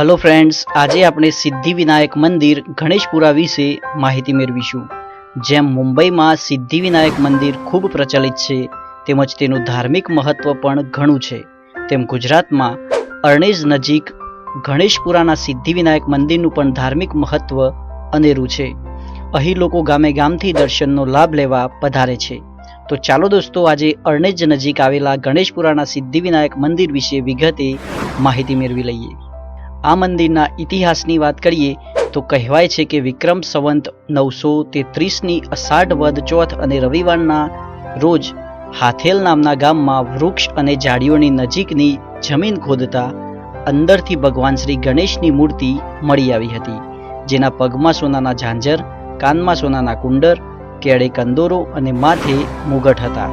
Hello friends આજે આપણે સિદ્ધિવિનાયક મંદિર ગણેશપુરા વિશે માહિતી મેળવીશું. જેમ મુંબઈમાં સિદ્ધિવિનાયક મંદિર ખૂબ પ્રચલિત છે, તેમજ તેનું ધાર્મિક મહત્વ પણ ઘણું છે. તેમ ગુજરાતમાં અરણેજ નજીક ગણેશપુરાના સિદ્ધિવિનાયક મંદિરનું પણ ધાર્મિક મહત્વ અનેરું છે. અહીં લોકો ગામે ગામથી દર્શનનો લાભ લેવા પધારે છે. તો ચાલો દોસ્તો, આજે અરણેજ નજીક આવેલા ગણેશપુરાના સિદ્ધિવિનાયક મંદિર વિશે વિગતે માહિતી મેળવી લઈએ. આ મંદિરના ઇતિહાસની વાત કરીએ તો કહેવાય છે કે વિક્રમ સંવંત નવસો તેત્રીસની અષાઢ વદ ચોથ અને રવિવારના રોજ હાથેલ નામના ગામમાં વૃક્ષ અને ઝાડીઓની નજીકની જમીન ખોદતા અંદરથી ભગવાન શ્રી ગણેશની મૂર્તિ મળી આવી હતી, જેના પગમાં સોનાના ઝાંઝર, કાનમાં સોનાના કુંડર, કેળે કંદોરો અને માથે મુગટ હતા.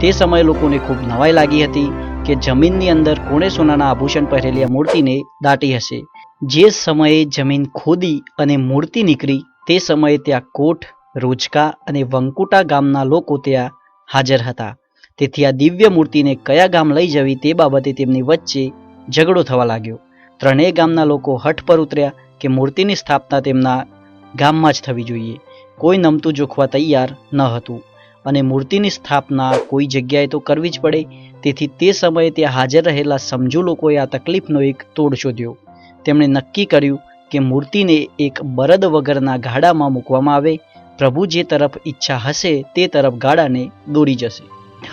તે સમયે લોકોને ખૂબ નવાઈ લાગી હતી કે જમીનની અંદર કોણે સોનાના આભૂષણ પહેરેલી આ મૂર્તિને દાટી હશે? જે સમયે જમીન ખોદી અને મૂર્તિ નીકળી, તે સમયે ત્યાં કોઠ, રોજકા અને વંકુટા ગામના લોકો ત્યાં હાજર હતા. તેથી આ દિવ્ય મૂર્તિને કયા ગામ લઈ જવી તે બાબતે તેમની વચ્ચે ઝઘડો થવા લાગ્યો. ત્રણેય ગામના લોકો હઠ પર ઉતર્યા કે મૂર્તિની સ્થાપના તેમના ગામમાં જ થવી જોઈએ. કોઈ નમતું જોખવા તૈયાર ન હતું. અને મૂર્તિની સ્થાપના કોઈ જગ્યાએ તો કરવી જ પડે. તેથી તે સમયે ત્યાં હાજર રહેલા સમજુ લોકોએ આ તકલીફનો એક તોડ શોધ્યો. તેમણે નક્કી કર્યું કે મૂર્તિને એક બરદ વગરના ગાડામાં મૂકવામાં આવે. પ્રભુ જે તરફ ઈચ્છા હશે તે તરફ ગાડાને દોરી જશે.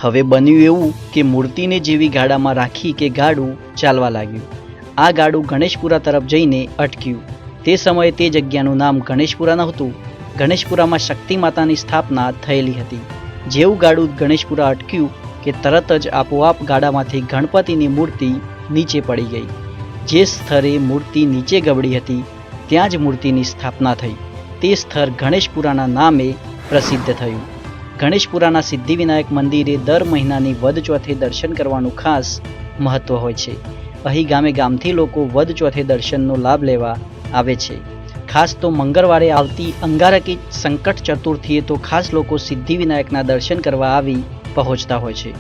હવે બન્યું એવું કે મૂર્તિને જેવી ગાડામાં રાખી કે ગાડું ચાલવા લાગ્યું. આ ગાડું ગણેશપુરા તરફ જઈને અટક્યું. તે સમયે તે જગ્યાનું નામ ગણેશપુરા નહોતું. ગણેશપુરામાં શક્તિ માતાની સ્થાપના થયેલી હતી. જેવું ગાડું ગણેશપુરા અટક્યું કે તરત જ આપોઆપ ગાડામાંથી ગણપતિની મૂર્તિ નીચે પડી ગઈ. જે સ્થળે મૂર્તિ નીચે ગબડી હતી, ત્યાં જ મૂર્તિની સ્થાપના થઈ. તે સ્થળ ગણેશપુરાના નામે પ્રસિદ્ધ થયું. ગણેશપુરાના સિદ્ધિવિનાયક મંદિરે દર મહિનાની વદ ચોથે દર્શન કરવાનું ખાસ મહત્વ હોય છે. અહીં ગામે ગામથી લોકો વદ ચોથે દર્શનનો લાભ લેવા આવે છે. ખાસ તો મંગળવારે આવતી અંગારકી સંકટ ચતુર્થીએ તો ખાસ લોકો સિદ્ધિવિનાયકના દર્શન કરવા આવી પહોંચતા હોય છે.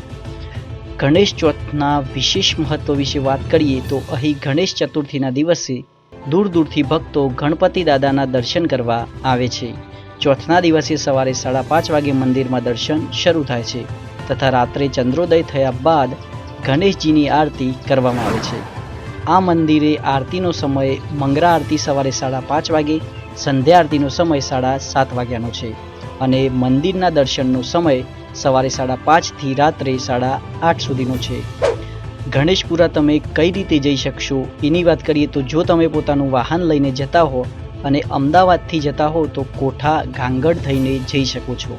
ગણેશ ચોથના વિશેષ મહત્વ વિશે વાત કરીએ તો અહીં ગણેશ ચતુર્થીના દિવસે દૂર દૂરથી ભક્તો ગણપતિ દાદાના દર્શન કરવા આવે છે. ચોથના દિવસે સવારે સાડા પાંચ વાગે મંદિરમાં દર્શન શરૂ થાય છે તથા રાત્રે ચંદ્રોદય થયા બાદ ગણેશજીની આરતી કરવામાં આવે છે. આ મંદિરે આરતીનો સમય મંગળા આરતી સવારે સાડા પાંચ વાગે, સંધ્યા આરતીનો સમય સાડા સાત વાગ્યાનો છે અને મંદિરના દર્શનનો સમય સવારે સાડા પાંચથી રાત્રે સાડા આઠ સુધીનો છે. ગણેશપુરા તમે કઈ રીતે જઈ શકશો એની વાત કરીએ તો જો તમે પોતાનું વાહન લઈને જતા હો અને અમદાવાદથી જતા હો તો કોઠા ગાંગડ થઈને જઈ શકો છો.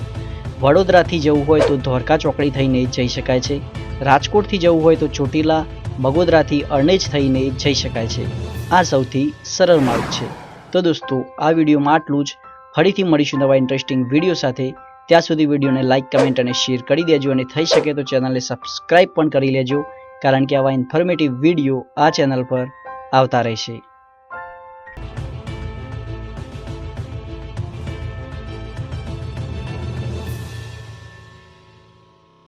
વડોદરાથી જવું હોય તો ધોરકા ચોકડી થઈને જઈ શકાય છે. રાજકોટથી જવું હોય તો ચોટીલા બગોદરાથી અરણેજ થઈને જઈ શકાય છે. આ સૌથી સરળ માર્ગ છે. તો દોસ્તો, આ વિડીયોમાં આટલું જ. ફરીથી મળીશું નવા ઇન્ટરેસ્ટિંગ વીડિયો સાથે. ત્યાં સુધી વિડીયોને લાઇક કમેન્ટ અને શેર કરી દેજો અને થઈ શકે તો ચેનલને સબસ્ક્રાઇબ પણ કરી લેજો. કારણ કે આવા ઇન્ફોર્મેટિવ વીડિયો આ ચેનલ પર આવતા રહેશે.